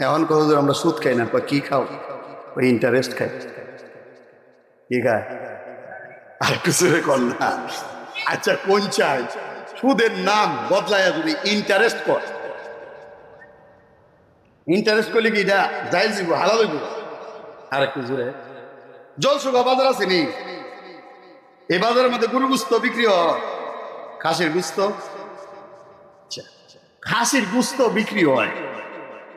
এখন কত আমরা সুদ খাই না কি খাও? ওই ইন্টারেস্ট খাই। কি খায়? আর কিছু কর না। আচ্ছা কোন চাই? সুদের নাম বদলায় যদি ইন্টারেস্ট কর। ইন্টারেস্ট করলে কি এটা যাই দিব হালাল হইব? আর একটু জোরে। জলসুগা বাজার আছে নি? এই বাজারের মধ্যে গরু গুস্ত বিক্রি হয়। খাসির গুস্ত? আচ্ছা, খাসির গুস্ত বিক্রি হয়।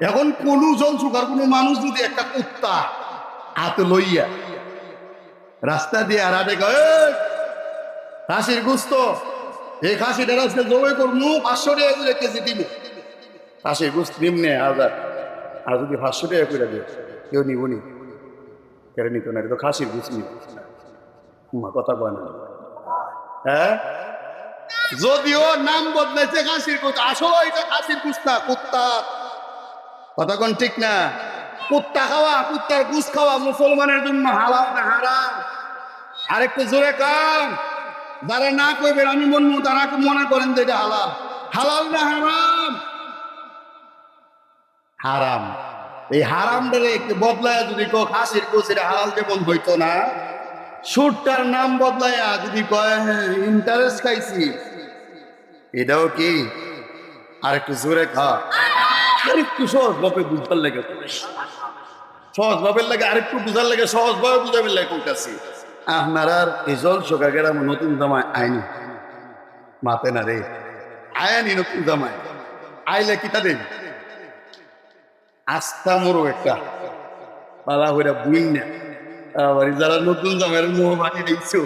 এখন কোন জলসুগার কোনো মানুষ যদি একটা কুত্তা হাতে লইয়া রাস্তা দিয়ে আর "এই, খাসির গুস্ত এই খাসিটা আজকে জমে করব পাঁচশো টাকা করে কেজি দিব খাসির গুস্ত নিম্নে হাজার আর যদি পাঁচশো টাকা করে দিয়ে কেউ নিব নি। কেড়ে নিত না তো খাসির গুস্ত নিব। কথা কয় না। হ্যাঁ? যদিও নাম বদলাইছে খাসির কুত্তা আসলে এটা খাসির কুস্তা কুত্তা। কোন ঠিক না? কুত্তা খাওয়া, কুত্তার গুস খাওয়া মুসলমানের জন্য হালাল না হারাম? আরেকটু জোরে কান। যারা না কইবেন, আমি বলব তারা মনে করেন যে এটা হালাল? হালাল না হারাম? হারাম। এই হারামটারে একটু বদলায় যদি কো খাসির কুস এটা হালাল যেমন হইতো না? সুরটার নাম বদলায়া যদি কয় হ্যাঁ ইন্টারেস্ট খাইছি। এটাও কি? আর একটু জোরে খা আরেকটু সহজ ভাবে বুঝবার লাগে সহজ ভাবের লাগে, আরেকটু বুঝার লাগে, সহজ ভাবে বুঝাবের লাগে কাছে আপনার জল শোকা গেরাম নতুন জামায় আইনি। মাতে না রে। আয়ানি নতুন জামায় আইলে কি তাদের আস্থা মরো একটা। পালা হইরা বুইন না। আবার যারা নতুন জামাইয়ের মোহ বানিয়ে দিচ্ছে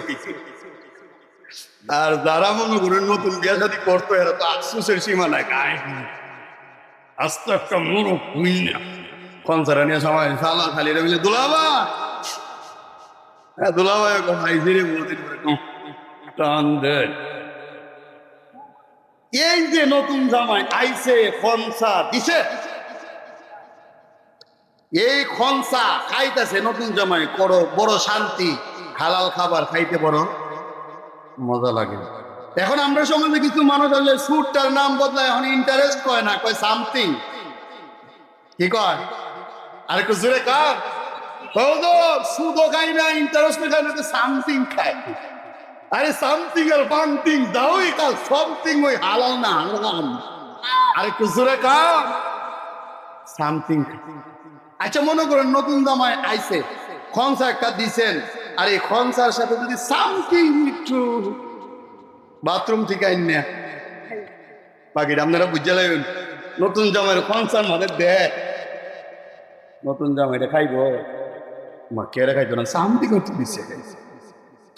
আর যারা মনে করেন নতুন বিয়া যদি করতো, এরা তো আফসোসের সীমা নাই। আস্তে একটা মোড় বুইন না। কনসারা নিয়ে সবাই সালা খালি রে মিলে দুলাবা! হ্যাঁ দুলাবা ভাই ধীরে বলতে টান দেন এই যে নতুন জামাই আইছে খনসা, দিছে? এই খনসা খাইতেছে নতুন জামাই বড় বড় শান্তি, হালাল খাবার খাইতে বড় মজা লাগে। এখন আমরা সমাজে কিছু মানুষ আছে, সুরটার নাম বদলায়, এখন ইন্টারেস্ট কয় না, কয় সামথিং কি কয়? আর একটু জোরে কার সুদও খাই না ইন্টারেস্ট খাই না সামথিং খায়। আরে সামথিং আর পামথিং দাওই কাল সামথিং ওই হালাল না, হারাম। আর একটু জোরে কার সামথিং আচ্ছা মনে করেন নতুন জামায় আইছে খনসা একটা দিছেন, আর খনসার সাথে যদি সামথিং একটু বাথরুম থেকে আইন। না বাকিটা আপনারা বুঝে লাগবেন নতুন জামাইয়ের খনসার মধ্যে দেয় নতুন জামাইটা খাইব। মা, কেড়ে খাইতো না? সামথিং করতে দিচ্ছে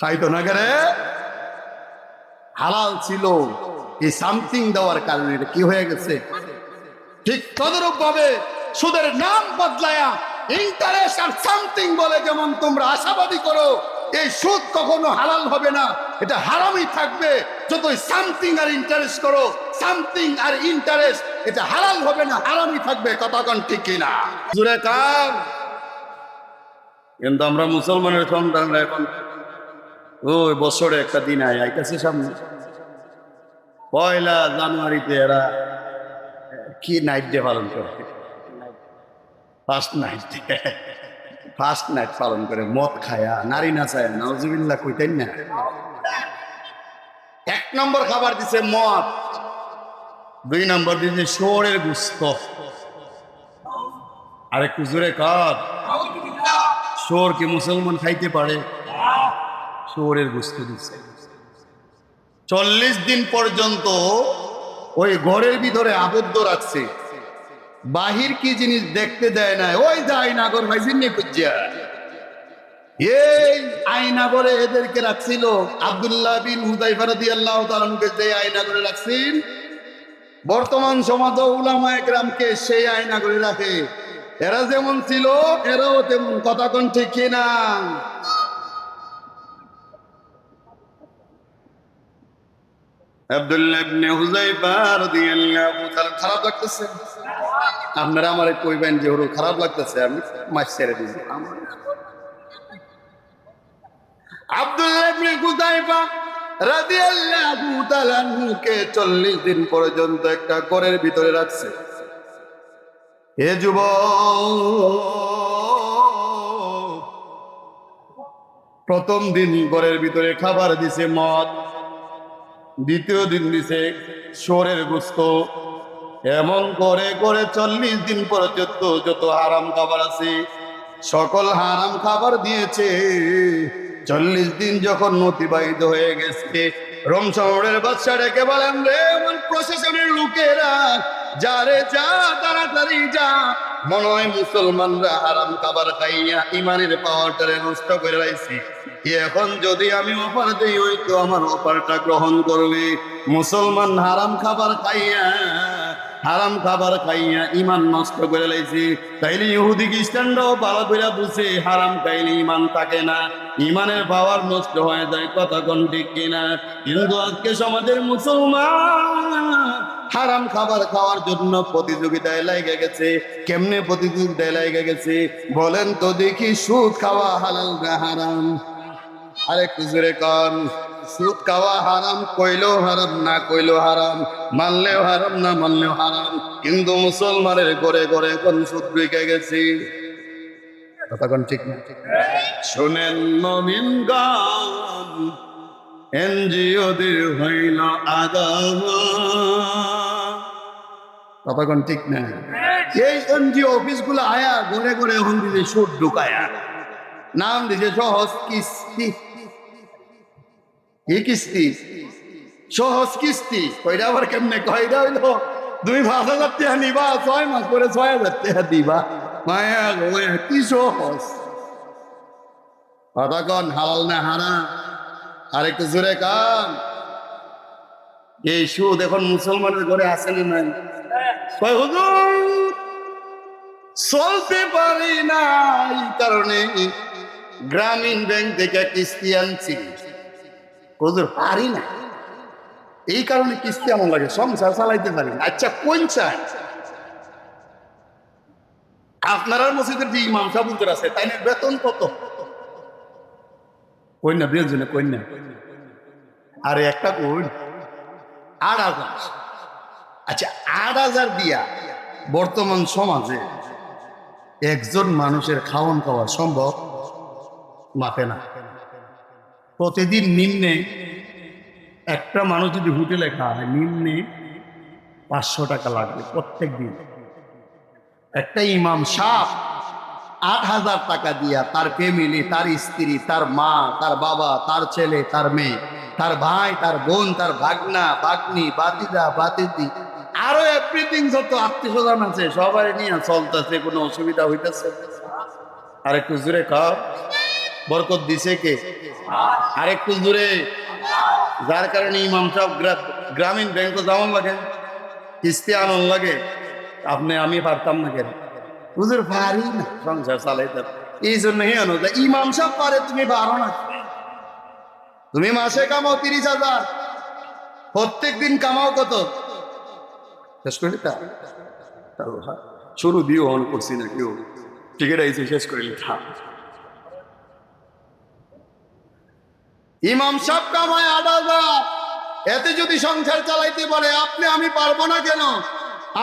খাইতো না কেরে হালাল ছিল। এই সামথিং দেওয়ার কারণে এটা কি হয়ে গেছে? ঠিক তদরূপ ভাবে সুদের নাম বদলায়া ইন্টারেস্ট আর সামথিং বলে যেমন তোমরা আশাবাদী করো। এই সুদ কখনো হালাল হবে না। এটা হারামই থাকবে। যতই সামথিং আর ইন্টারেস্ট করো সামথিং আর ইন্টারেস্ট এটা হালাল হবে না, হারামই থাকবে। কতক্ষণ ঠিক কিনা জুড়ে কাম কিন্তু আমরা মুসলমানের সন্তানরা এখন। ওই বছরে একটা দিন আয়, আইতেছে সামনে। পয়লা জানুয়ারিতে এরা কি নাইট ডে পালন করে? First night day first night পালন করে, মদ খায়া, নারী না নাচায় নজবিল্লা কইতেন না। এক নম্বর খাবার দিছে মদ। দুই নম্বর দিছে শোরের গুস্ত। আরেকটু জোরে কাজ শোর কি মুসলমান খাইতে পারে? শোরের গুস্ত দিচ্ছে চল্লিশ দিন পর্যন্ত ওই ঘরের ভিতরে আবদ্ধ রাখছে। বাহির কি জিনিস দেখতে দেয় না ওই যে আইনাগর ভাইজিন খুঁজিয়া এই আইনাগরে এদেরকে রাখছিল আব্দুল্লাহ বিন হুদাইফা রাদিয়াল্লাহু তাআলাকে যে আইনাগরে রাখছেন, বর্তমান সমাজ উলামা একরামকে সেই আইনাগরে রাখে। এরা যেমন ছিল, এরাও তেমন। কথা কোন ঠিক কিনা আব্দুল্লাহ ইবনে হুযায়ফা রাদিয়াল্লাহু তাআলা, খারাপ লাগতেছে। আপনারা আমারে কইবেন যে ওর খারাপ লাগতেছে, আমি মাছ ছেড়ে দিয়েছি আব্দুল্লাহ ইবনে হুযায়ফা রাদিয়াল্লাহু তাআলা কে 40 দিন পর্যন্ত একটা ঘরের ভিতরে রাখছে। হে যুব প্রথম দিন ঘরের ভিতরে খাবার দিছে, মদ। দ্বিতীয় দিন দিছে সোরের গুস্ত। এমন করে করে চল্লিশ দিন পর্যন্ত যত হারাম খাবার আছে, সকল হারাম খাবার দিয়েছে। চল্লিশ দিন যখন অতিবাহিত হয়ে গেছে, রোম শহরের বাচ্চা ডেকে বলেন, রে আমার প্রশাসনের লোকেরা যা রে যা, তাড়াতাড়ি যা। মনে হয় মুসলমানরা হারাম খাবার খাইয়া ইমানের পাওয়ারটারে নষ্ট করে রাখছি এখন যদি আমি অফার দিই ওই তো আমার অফারটা গ্রহণ করবে মুসলমান হারাম খাবার খাইয়া হারাম খাবার খাইয়া ইমান নষ্ট করে লাইছে। তাইলে ইহুদি খ্রিস্টানরাও ভালো করে বুঝে হারাম খাইলে ইমান থাকে না। ইমানের পাওয়ার নষ্ট হয়ে যায় কথা কোন ঠিক কিনা? কিন্তু আজকে সমাজের মুসলমান হারাম খাবার খাওয়ার জন্য প্রতিযোগিতায় লেগে গেছে। কেমনে প্রতিযোগিতায় লেগে গেছে? বলেন তো দেখি সুদ খাওয়া হালাল না হারাম? আরেকটু জোরে কন। সুদ খাওয়া হারাম কইলেও হারাম না কইলেও হারাম মানলেও হারাম না মানলেও হারাম। কিন্তু মুসলমানের ঘরে ঘরে কোন সুদ ঢুকে গেছে। কোন ঠিক না? শোনেন নবীন গান এনজিওদের হইল আগাম। কোন ঠিক না? এই এনজিও অফিসগুলো আয়া ঘরে ঘরে এখন দিছে সুদ ঢুকায়া। নাম দিছে সহজ কিস্তি। কিস্তি? সহজ কিস্তি। কইরা আবার কেমনে কয়টা হইল দুই পাঁচ হাজার টাকা নিবা, ছয় মাস পরে ছয় হাজার টাকা দিবা। মায়া কি সহজ? কথা হালাল না হারা আরেকটু জোরে কান। এই সুদ এখন মুসলমানের ঘরে আসে না নাই? চলতে পারি না এই কারণে গ্রামীণ ব্যাংক থেকে কিস্তি আনছি। হুজুর পারি না। এই কারণে কিস্তি এমন লাগে, সংসার চালাইতে পারি না। আচ্ছা কোন চাই আপনারা মসজিদের যে ইমাম সাহুজুর আছে, তাই বেতন কত? কন্যা বিয়োজনে কন্যা আরে, একটা কোন আট হাজার। আচ্ছা আট হাজার দিয়া বর্তমান সমাজে একজন মানুষের খাওয়ান খাওয়া সম্ভব? মাপে না। প্রতিদিন নিম্নে একটা মানুষ যদি হোটেলে খায় নিম্নে পাঁচশো টাকা লাগবে প্রত্যেক দিন। একটা ইমাম সাপ আট হাজার টাকা দিয়া তার ফ্যামিলি তার স্ত্রী, তার মা, তার বাবা, তার ছেলে, তার মেয়ে, তার ভাই, তার বোন, তার ভাগনা, ভাগ্নি বাতিদা বাতিদি আরও এভরিথিং যত আত্মীয় স্বজন আছে, সবাই নিয়ে চলতেছে, কোনো অসুবিধা হইতেছে আর একটু জোরে খাও বরকত দিছে কে? আর একটু জোরে যার কারণে ইমাম সাহেব গ্রামীণ ব্যাংক যেমন লাগে। কিস্তি আনন্দ লাগে। আপনি আমি পারতাম না কেন? হুজুর পারি না সংসার চালাইতে। এই জন্য হেন ইমাম সাহেব পারে, তুমি পারো না। তুমি মাসে কামাও তিরিশ হাজার। প্রত্যেক দিন কামাও কত? শেষ করে তা? শুরু দিও, অন করছি না কেউ। টিকিট আইসি শেষ করে লিখা ইমাম সাহেব কামায় আট হাজার এতে যদি সংসার চালাইতে পারে, আপনি আমি পারব না কেন?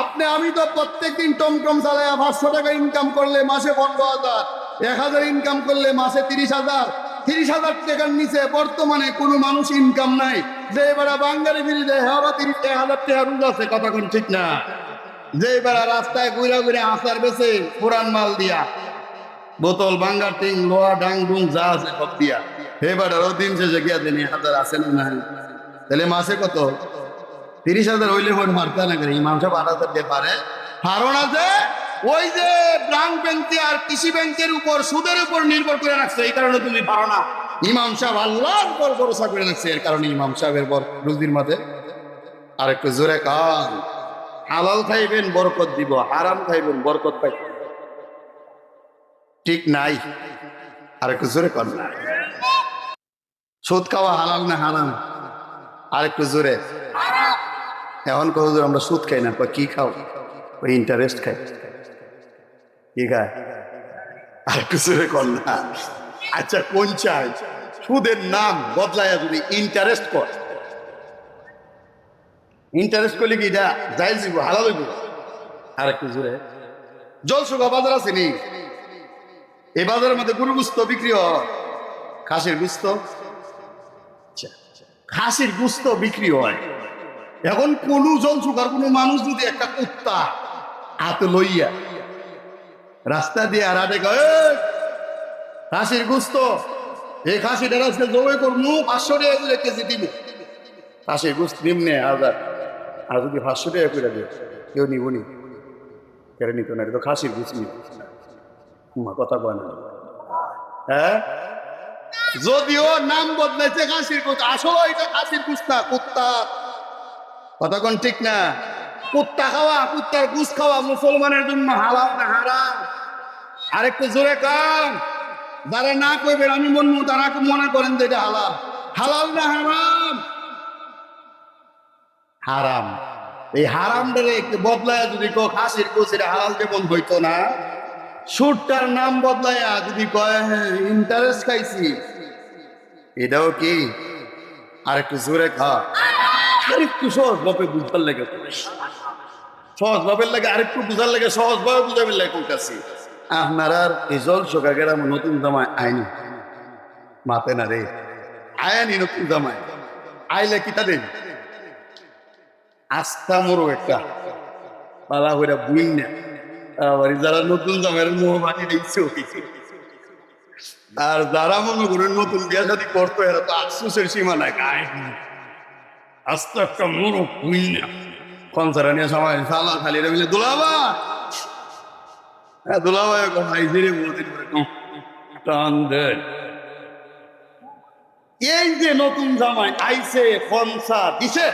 আপনি, আমি তো প্রত্যেকদিন টমটম চালাইয়া পাঁচশো টাকা ইনকাম করলে মাসে পনেরো হাজার, এক হাজার ইনকাম করলে মাসে তিরিশ হাজার তিরিশ হাজার টাকার নিচে বর্তমানে কোনো মানুষ ইনকাম নাই। যে এবারে বাঙ্গালি ফিরি দেয় হ্যাঁ তিরিশ এক হাজার টাকা রুজ আছে, কথা ঠিক না? যে এবারে রাস্তায় ঘুরে ঘুরে আসার বেছে পুরান মাল দিয়া, বোতল বাঙ্গার টিং লোহা, ডাং, ডুং, যা আছে সব দিয়া। দিন শেষে গিয়া দিন হাজার আছে নাই? তাহলে মাসে কত? তিরিশ হাজার হইলে মারতে না দিয়ে পারে। না যে ওই যে ব্যাংক ব্যাংকে আর কৃষি ব্যাংকের উপর, সুদের উপর নির্ভর করে রাখছে, এই কারণে তুমি পারো না। ইমাম সাহেব আল্লাহর ভরসা করে রাখছে, এর কারণে ইমাম সাহেবের বর রুজির মাঝে আর একটু জোরে কান। হালাল খাইবেন, বরকত দিব, হারাম খাইবেন, বরকত পাইবেন। ঠিক নাই। আর একটু জোরে কর না। সুদ খাওয়া হালাল না হারাম? আর একটু জোরে। এখন কত জোর? আমরা সুদ খাই না। কি খাও? ওই ইন্টারেস্ট খাই। কি খায়? আর একটু জোরে কর না। আচ্ছা কোন চাই? সুদের নাম বদলায় যদি ইন্টারেস্ট কর। ইন্টারেস্ট করলে কি এটা যাই যাব হালাল হইব? আর একটু জোরে। জলসুগা বাজার আছে নি? এই বাজারের মধ্যে গরু গুস্ত বিক্রি হয়? খাসির গুস্ত খাসির গুস্ত বিক্রি হয়। এখন কোন জলসুগার কোনো মানুষ যদি একটা কুত্তা হাতে লইয়া রাস্তা দিয়ে আর আটে খাসির গুস্ত, এই খাসিটা রাস্তা জমে করব পাঁচশো টাকা করে কেজি দিব খাসির গুস্ত নিম্নে হাজার আর যদি পাঁচশো টাকা করে দিয়ে কেউ নিব নি। কেড়ে নিত না তো খাসির গুস্ত মা কথা কয় না। হ্যাঁ? যদিও নাম বদলাইছে খাসির কুত্তা আসলে এটা খাসির কুস্তা কুত্তা। কোন ঠিক না? কুত্তা খাওয়া, কুত্তার গুস খাওয়া মুসলমানের জন্য হালাল না হারাম? আরেকটু জোরে কান। যারা না কইবেন, আমি মনমু তারা মনে করেন যে এটা হালাল। হালাল না হারাম? হারাম। এই হারামটারে একটু বদলায় যদি কো খাসির কুচ এটা হালাল যেমন হইতো না। সুরটার নাম বদলায়া যদি কয় হ্যাঁ ইন্টারেস্ট খাইছি। এটাও কি? আর একটু জোরে খা। আরেকটু সহজ ভাবে বুঝবার লাগে সহজ ভাবের লাগে আরেকটু বুঝার লাগে সহজ ভাবে বুঝাবের লাগে কইতাছি আপনার আর এই জল শোকা গেলাম নতুন জামায় আইনি। মাতে না রে। আয়ানি নতুন জামায় আইলে কি তাদের আস্থা মরো একটা। পালা হইরা বুইন না। আবার যারা নতুন জামাইয়ের মোহ বানিয়ে দিচ্ছে আর যারা মনে করেন নতুন বিয়া শাদি করতো এরা তো আফসোসের সীমা নাই। গায়ে আস্তে একটা না কনসারা নিয়ে সালা খালি রে মিলে দুলাবা। হ্যাঁ দুলাবা পারে টান দে। এই যে নতুন জামাই আইছে খনসা দিছে।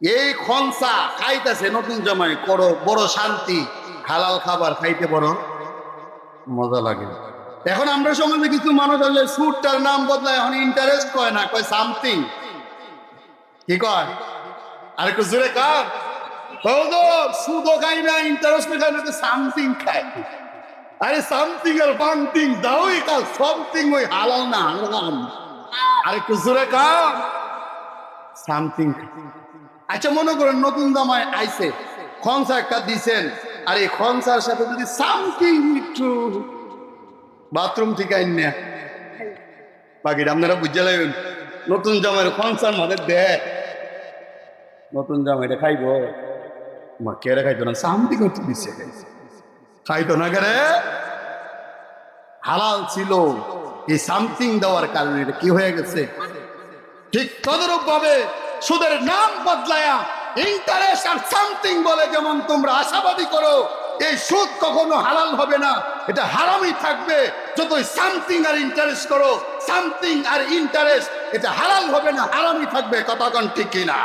এই খনসা খাইতেছে নতুন জামাই করো বড় শান্তি হালাল খাবার খাইতে বড় মজা লাগে। এখন আমরা সমাজে কিছু মানুষ আছে সুরটার নাম বদলায়, এখন ইন্টারেস্ট কয় না, কয় সামথিং কি কয়? আর একটু জোরে কার। সুদও খাই না ইন্টারেস্ট খাই না সামথিং খায়। আরে সামথিং আর বামথিং দাওই কাল সামথিং ওই হালাল না হারাম আর একটু জোরে কার। সামথিং আচ্ছা মনে করেন নতুন জামায় আইছে খনসা একটা দিছেন। আর এই খনসার সাথে যদি সামথিং একটু বাথরুম থেকে আইন না। বাকিটা আপনারা বুঝে লাগবেন নতুন জামাইয়ের খনসার মাঝে দেখ নতুন জামাইটা খাইব। মা কেড়ে খাইতো না? সামথিং একটু দিচ্ছে খাইতো না কেরে হালাল ছিল। এই সামথিং দেওয়ার কারণে এটা কি হয়ে গেছে? ঠিক তদরূপ ভাবে সুদের নাম বদলায়া ইন্টারেস্ট আর সামথিং বলে যেমন তোমরা আশাবাদী করো, এই সুদ কখনো হালাল হবে না। এটা হারামই থাকবে। যতই সামথিং আর ইন্টারেস্ট করো সামথিং আর ইন্টারেস্ট এটা হালাল হবে না, হারামই থাকবে। কোন ঠিক কিনা?